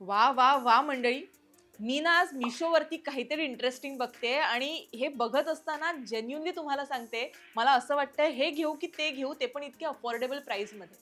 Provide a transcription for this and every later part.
वा वा वा मंडळी. मी ना आज मिशोवरती काहीतरी इंटरेस्टिंग बघते आणि हे बघत असताना जेन्युनली तुम्हाला सांगते मला असं वाटतं हे घेऊ की ते घेऊ ते पण इतके अफोर्डेबल प्राईसमध्ये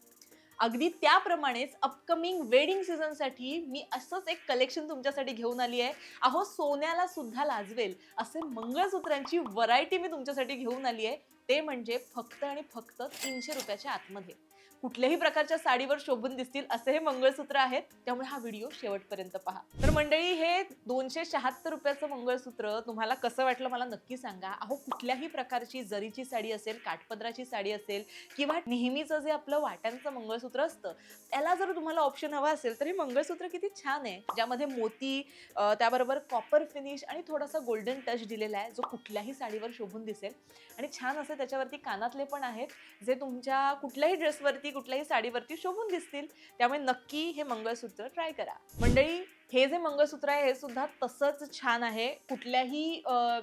अगदी त्याप्रमाणेच अपकमिंग वेडिंग सीझनसाठी मी असंच एक कलेक्शन तुमच्यासाठी घेऊन आली आहे. अहो सोन्याला सुद्धा लाजवेल असे मंगळसूत्रांची व्हरायटी मी तुमच्यासाठी घेऊन आली आहे. ते म्हणजे फक्त आणि फक्त तीनशे रुपयाच्या आतमध्ये. कुठल्याही प्रकारच्या साडीवर शोभून दिसतील असे हे मंगळसूत्र आहेत. त्यामुळे हा व्हिडिओ शेवटपर्यंत पहा. तर मंडळी हे दोनशे शहात्तर रुपयाचं मंगळसूत्र तुम्हाला कसं वाटलं मला नक्की सांगा. अहो कुठल्याही प्रकारची जरीची साडी असेल काठपदराची साडी असेल किंवा नेहमीचं जे आपलं वाट्यांचं मंगळसूत्र असतं त्याला जर तुम्हाला ऑप्शन हवा असेल तर हे मंगळसूत्र किती छान आहे. ज्यामध्ये मोती त्याबरोबर कॉपर फिनिश आणि थोडासा गोल्डन टच दिलेला आहे जो कुठल्याही साडीवर शोभून दिसेल. आणि छान असे त्याच्यावरती कानातले पण आहेत जे तुमच्या कुठल्याही ड्रेसवरती कुठल्याही साडीवरती शोभून दिसतील. त्यामुळे नक्की हे मंगळसूत्र ट्राय करा. मंडळी हे जे मंगळसूत्र आहे हे सुद्धा तसंच छान आहे. कुठल्याही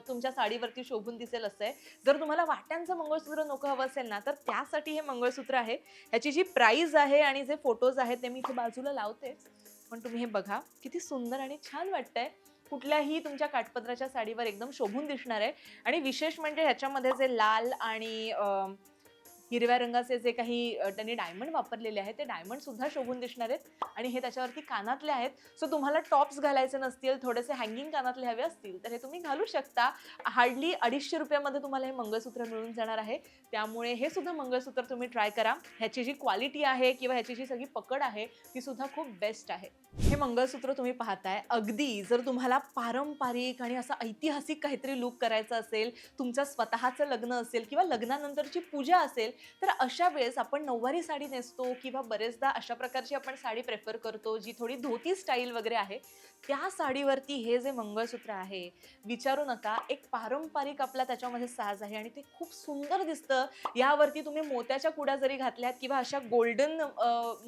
तुमच्या साडीवरती शोभून दिसेल असं आहे. जर तुम्हाला वाट्यांचं मंगळसूत्र नको हवं असेल ना तर त्यासाठी हे मंगळसूत्र आहे. ह्याची जी प्राईज आहे आणि जे फोटोज आहेत ते मी इथे बाजूला लावते. पण तुम्ही हे बघा किती सुंदर आणि छान वाटतंय. कुठल्याही तुमच्या काठपत्राच्या साडीवर एकदम शोभून दिसणार आहे. आणि विशेष म्हणजे ह्याच्यामध्ये जे लाल आणि हिरव्या रंगाचे जे काही त्यांनी डायमंड वापरलेले आहेत ते डायमंड सुद्धा शोभून दिसणार आहेत. आणि हे त्याच्यावरती कानातले आहेत. सो तुम्हाला टॉप्स घालायचे नसतील थोडेसे हँगिंग कानातले हवे असतील तर हे तुम्ही घालू शकता. हार्डली अडीचशे रुपयामध्ये तुम्हाला हे मंगळसूत्र मिळून जाणार आहे. त्यामुळे हे सुद्धा मंगळसूत्र तुम्ही ट्राय करा. ह्याची जी क्वालिटी आहे किंवा ह्याची जी सगळी पकड आहे ती सुद्धा खूप बेस्ट आहे. हे मंगळसूत्र तुम्ही पाहताय. अगदी जर तुम्हाला पारंपरिक आणि असं ऐतिहासिक काहीतरी लुक करायचं असेल तुमचं स्वतःचं लग्न असेल किंवा लग्नानंतरची पूजा असेल तर अशा वेळेस आपण नऊवारी साडी नेसतो किंवा बरेचदा अशा प्रकारची आपण साडी प्रेफर करतो जी थोडी धोती स्टाईल वगैरे आहे त्या साडीवरती हे जे मंगळसूत्र आहे विचारू नका. एक पारंपरिक आपला त्याच्यामध्ये साज आहे आणि ते खूप सुंदर दिसतं. यावरती तुम्ही मोत्याच्या कुडा जरी घातल्यात किंवा अशा गोल्डन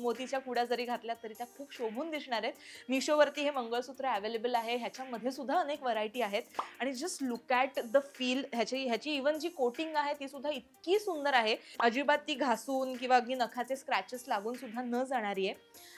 मोतीच्या कुडा जरी घातल्यात तरी त्या खूप शोभून दिसणार आहेत. मिशोवरती हे मंगळसूत्र अवेलेबल आहे. ह्याच्यामध्ये सुद्धा अनेक व्हरायटी आहेत. आणि just look at the feel ह्याची ह्याची इवन जी कोटिंग आहे ती सुद्धा इतकी सुंदर आहे. अजिबात ती घासून किंवा अगदी नखाचे स्क्रॅचेस लागून सुद्धा न जाणारी आहे.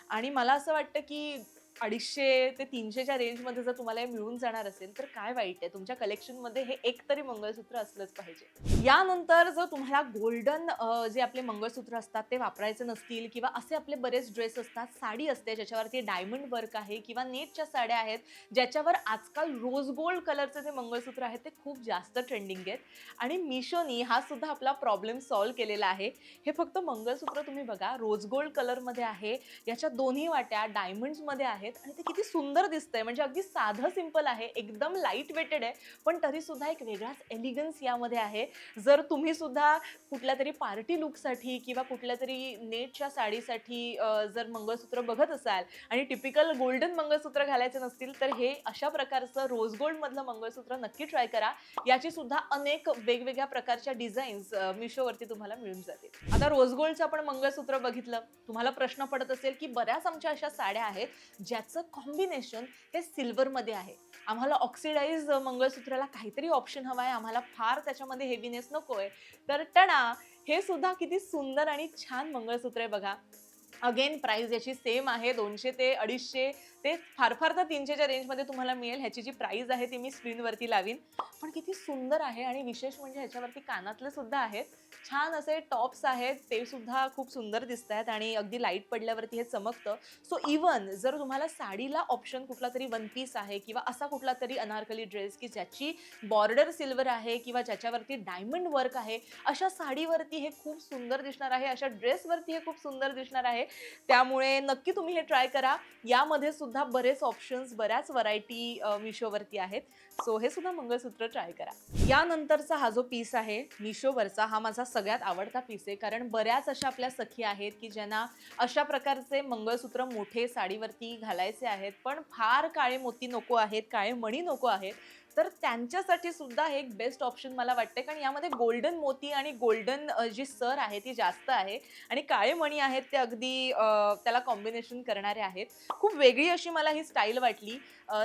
आणि मला असं वाटतं की अडीचशे ते तीनशेच्या रेंजमध्ये जर तुम्हाला हे मिळून जाणार असेल तर काय वाईट आहे? तुमच्या कलेक्शनमध्ये हे एक तरी मंगळसूत्र असलंच पाहिजे. यानंतर जर तुम्हाला गोल्डन जे आपले मंगळसूत्र असतात ते वापरायचे नसतील किंवा असे आपले बरेच ड्रेस असतात साडी असते ज्याच्यावरती डायमंड वर्क आहे किंवा नेटच्या साड्या आहेत ज्याच्यावर आजकाल रोज गोल्ड कलरचे जे मंगळसूत्र आहेत ते खूप जास्त ट्रेंडिंग आहेत. आणि मिशोनी हा सुद्धा आपला प्रॉब्लेम सॉल्व्ह केलेला आहे. हे फक्त मंगळसूत्र तुम्ही बघा रोज गोल्ड कलरमध्ये आहे याच्या दोन्ही वाट्या डायमंड्समध्ये आहेत. आणि ते किती सुंदर दिसतंय. म्हणजे अगदी साधं सिंपल आहे. एकदम लाइट वेटेड आहे. पण तरी सुद्धा एक वेगळाच एलिगन्स यामध्ये आहे. जर तुम्ही सुद्धा कुठल्या तरी पार्टी लुकसाठी किंवा कुठल्या तरी नेटच्या साडीसाठी जर मंगळसूत्र बघत असाल आणि टिपिकल गोल्डन मंगळसूत्र घालायचे नसतील तर हे अशा प्रकारचं रोज गोल्डमधलं मंगळसूत्र नक्की ट्राय करा. याची सुद्धा अनेक वेगवेगळ्या प्रकारच्या डिझाईन्स मिशोवरती तुम्हाला मिळून जातील. आता रोज गोल्डचं आपण मंगळसूत्र बघितलं. तुम्हाला प्रश्न पडत असेल की बऱ्याच आमच्या अशा साड्या आहेत ज्याचं कॉम्बिनेशन हे सिल्वरमध्ये आहे. आम्हाला ऑक्सिडाईज मंगळसूत्राला काहीतरी ऑप्शन हवा आहे आम्हाला फार त्याच्यामध्ये हेवीनेस नको आहे तर टणा हे सुद्धा किती सुंदर आणि छान मंगळसूत्र आहे बघा. अगेन प्राईस याची सेम आहे. दोनशे ते अडीचशे ते फार फार तर तीनशेच्या रेंजमध्ये तुम्हाला मिळेल. ह्याची जी प्राईज आहे ती मी स्क्रीनवरती लावीन. पण किती सुंदर आहे आणि विशेष म्हणजे ह्याच्यावरती कानातले सुद्धा आहेत छान असे टॉप्स आहेत. ते सुद्धा खूप सुंदर दिसत आहेत आणि अगदी लाइट पडल्यावरती हे चमकतं. सो इवन जर तुम्हाला साडीला ऑप्शन कुठला तरी वन पीस आहे किंवा असा कुठला तरी अनारकली ड्रेस की ज्याची बॉर्डर सिल्वर आहे किंवा ज्याच्यावरती डायमंड वर्क आहे अशा साडीवरती हे खूप सुंदर दिसणार आहे. अशा ड्रेसवरती हे खूप सुंदर दिसणार आहे. त्यामुळे नक्की तुम्ही हे ट्राय करा. यामध्ये सुद्धा बरेच ऑप्शन्स बऱ्याच व्हरायटी मिशोवरती आहेत. सो हे सुद्धा मंगळसूत्र ट्राय करा. यानंतरचा हा जो पीस आहे मिशोवरचा हा माझा सगळ्यात आवडता पीस आहे. कारण बऱ्याच अशा आपल्या सखी आहेत की ज्यांना अशा प्रकारचे मंगळसूत्र मोठे साडीवरती घालायचे आहेत. पण फार काळे मोती नको आहेत काळे मणी नको आहेत. तर त्यांच्यासाठी सुद्धा हे एक बेस्ट ऑप्शन मला वाटते कारण यामध्ये गोल्डन मोती आणि गोल्डन जी सर आहे ती जास्त आहे. आणि काळे मणी आहेत ते अगदी त्याला कॉम्बिनेशन करणारे आहेत. खूप वेगळी अशी मला ही स्टाईल वाटली.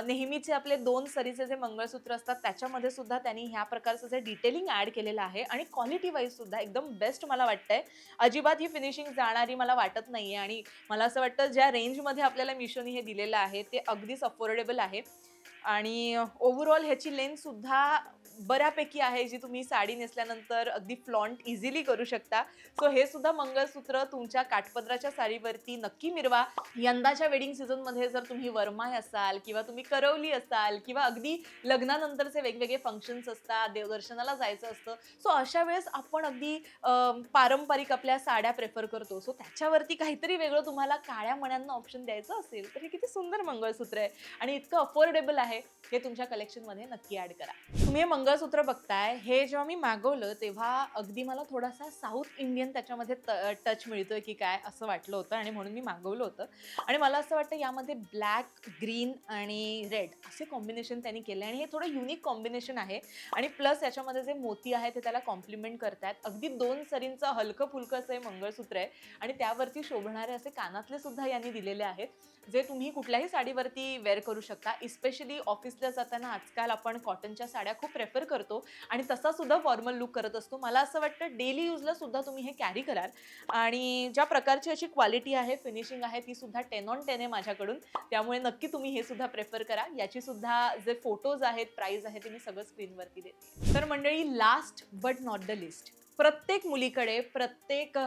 नेहमीचे आपले दोन सरीचे जे मंगळसूत्र असतात त्याच्यामध्ये सुद्धा त्यांनी ह्या प्रकारचं जे डिटेलिंग ॲड केलेलं आहे. आणि क्वालिटी वाईज सुद्धा एकदम बेस्ट मला वाटतंय. अजिबात ही फिनिशिंग जाणारी मला वाटत नाहीये. आणि मला असं वाटतं ज्या रेंजमध्ये आपल्याला मिशोनी हे दिलेलं आहे ते अगदीच अफोर्डेबल आहे. आणि ओव्हरऑल ह्याची लेंथ सुद्धा बऱ्यापैकी आहे जी तुम्ही साडी नेसल्यानंतर अगदी फ्लॉन्ट इझिली करू शकता. सो हे सुद्धा मंगळसूत्र तुमच्या काठपदराच्या साडीवरती नक्की मिरवा. यंदाच्या वेडिंग सीझनमध्ये जर तुम्ही वरमाय असाल किंवा तुम्ही करवली असाल किंवा अगदी लग्नानंतरचे वेगवेगळे फंक्शन्स असतात देवदर्शनाला जायचं असतं सो अशा वेळेस आपण अगदी पारंपरिक आपल्या साड्या प्रेफर करतो. सो त्याच्यावरती काहीतरी वेगळं तुम्हाला काळ्या मण्यांना ऑप्शन द्यायचं असेल तर हे किती सुंदर मंगळसूत्र आहे. आणि इतकं अफोर्डेबल आहे. हे तुमच्या कलेक्शनमध्ये नक्की ॲड करा. तुम्ही हे मंगळसूत्र बघताय हे जेव्हा मी मागवलं तेव्हा अगदी मला थोडासा साऊथ इंडियन त्याच्यामध्ये टच मिळतोय की काय असं वाटलं होतं आणि म्हणून मी मागवलं होतं. आणि मला असं वाटतं यामध्ये ब्लॅक ग्रीन आणि रेड असे कॉम्बिनेशन त्यांनी केले आणि हे थोडं युनिक कॉम्बिनेशन आहे. आणि प्लस याच्यामध्ये जे मोती आहे ते त्याला कॉम्प्लिमेंट करतायत. अगदी दोन सरींचं हलकं फुलकं असं हे मंगळसूत्र आहे. आणि त्यावरती शोभणारे असे कानातले सुद्धा यांनी दिलेले आहेत. जे तुम्ही कुठल्याही साडीवरती वेअर करू शकता इस्पेशली ऑफिसला जाताना आजकाल आपण कॉटनच्या साड्या खूप प्रेफर करतो आणि तसा सुद्धा फॉर्मल लुक करत असतो. मला असं वाटतं डेली यूजला सुद्धा तुम्ही हे कॅरी कराल. आणि ज्या प्रकारची अशी क्वालिटी आहे फिनिशिंग आहे ती सुद्धा टेन ऑन टेन आहे माझ्याकडून. त्यामुळे नक्की तुम्ही हे सुद्धा प्रेफर करा. याची सुद्धा जे फोटोज आहेत प्राईज आहे ते मी सगळं स्क्रीनवरती देते. तर मंडळी last but not the list प्रत्येक मुलीकडे प्रत्येक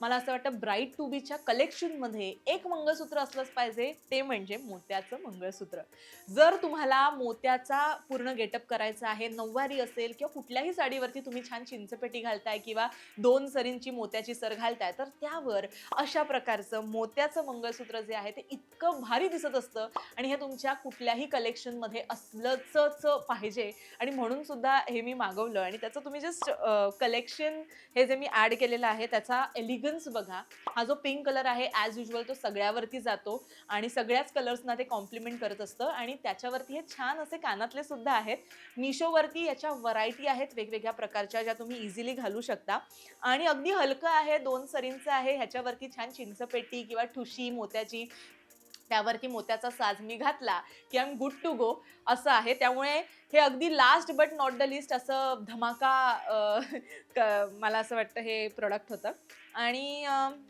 मला असं वाटतं ब्राईट टू बीच्या कलेक्शनमध्ये एक मंगळसूत्र असलंच पाहिजे ते म्हणजे मोत्याचं मंगळसूत्र. जर तुम्हाला मोत्याचा पूर्ण गेटअप करायचा आहे नऊवारी असेल किंवा कुठल्याही साडीवरती तुम्ही छान चिंचपेटी घालताय किंवा दोन सरींची मोत्याची सर घालताय तर त्यावर अशा प्रकारचं मोत्याचं मंगळसूत्र जे आहे ते इतकं भारी दिसत असतं आणि हे तुमच्या कुठल्याही कलेक्शनमध्ये असलंच पाहिजे. आणि म्हणून सुद्धा हे मी मागवलं आणि त्याचं तुम्ही जस्ट कलेक्शन हे जे मी ॲड केलेलं आहे त्याचा एलिग रिबन्स बघा हा जो पिंक कलर आहे ॲज युजल तो सगळ्यावरती जातो आणि सगळ्याच कलर्सना ते कॉम्प्लिमेंट करत असतं आणि त्याच्यावरती हे छान असे कानातले सुद्धा आहेत. मिशोवरती याच्या व्हरायटी आहेत वेगवेगळ्या प्रकारच्या ज्या तुम्ही इझिली घालू शकता. आणि अगदी हलकं आहे दोन सरींचं आहे ह्याच्यावरती छान चिंचपेटी किंवा ठुशी मोत्याची त्यावरती मोत्याचा साज मी घातला की I am good to go असं आहे. त्यामुळे हे अगदी last but not the list असं धमाका मला असं वाटतं हे प्रोडक्ट होतं. आणि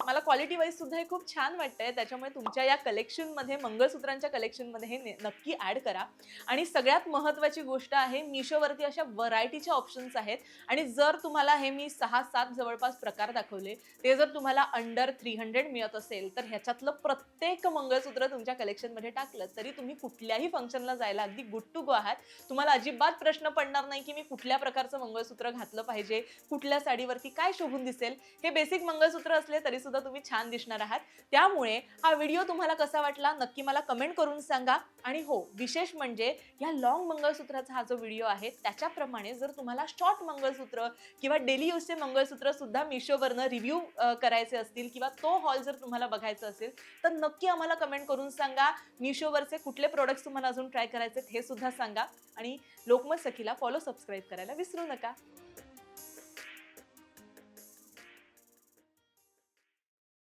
मला क्वालिटी वाईज सुद्धा हे खूप छान वाटतंय. त्याच्यामुळे तुमच्या या कलेक्शनमध्ये मंगळसूत्रांच्या कलेक्शनमध्ये हे नक्की ॲड करा. आणि सगळ्यात महत्त्वाची गोष्ट आहे मिशोवरती अशा व्हरायटीच्या ऑप्शन्स आहेत. आणि जर तुम्हाला हे मी सहा सात जवळपास प्रकार दाखवले ते जर तुम्हाला अंडर थ्री हंड्रेड मिळत असेल तर ह्याच्यातलं प्रत्येक मंगळसूत्र तुमच्या कलेक्शनमध्ये टाकलं तरी तुम्ही कुठल्याही फंक्शनला जायला अगदी गुड टू गो आहात. तुम्हाला अजिबात प्रश्न पडणार नाही की मी कुठल्या प्रकारचं मंगळसूत्र घातलं पाहिजे कुठल्या साडीवरती काय शोभून दिसेल. हे बेसिक मंगळसूत्र असले तरी सुद्धा तुम्ही छान दिसणार आहात. त्यामुळे हा व्हिडिओ तुम्हाला कसा वाटला नक्की मला कमेंट करून सांगा. आणि हो विशेष म्हणजे या लॉंग मंगळसूत्राचा हा जो व्हिडिओ आहे त्याच्याप्रमाणे जर तुम्हाला शॉर्ट मंगळसूत्र किंवा डेली यूजचे मंगळसूत्र सुद्धा मिशोवरनं रिव्ह्यू करायचे असतील किंवा तो हॉल जर तुम्हाला बघायचा असेल तर नक्की आम्हाला कमेंट करून सांगा. मिशोवरचे कुठले प्रोडक्ट्स तुम्हाला अजून ट्राय करायचे हे सुद्धा सांगा. आणि लोकमत सखीला फॉलो सबस्क्राईब करायला विसरू नका.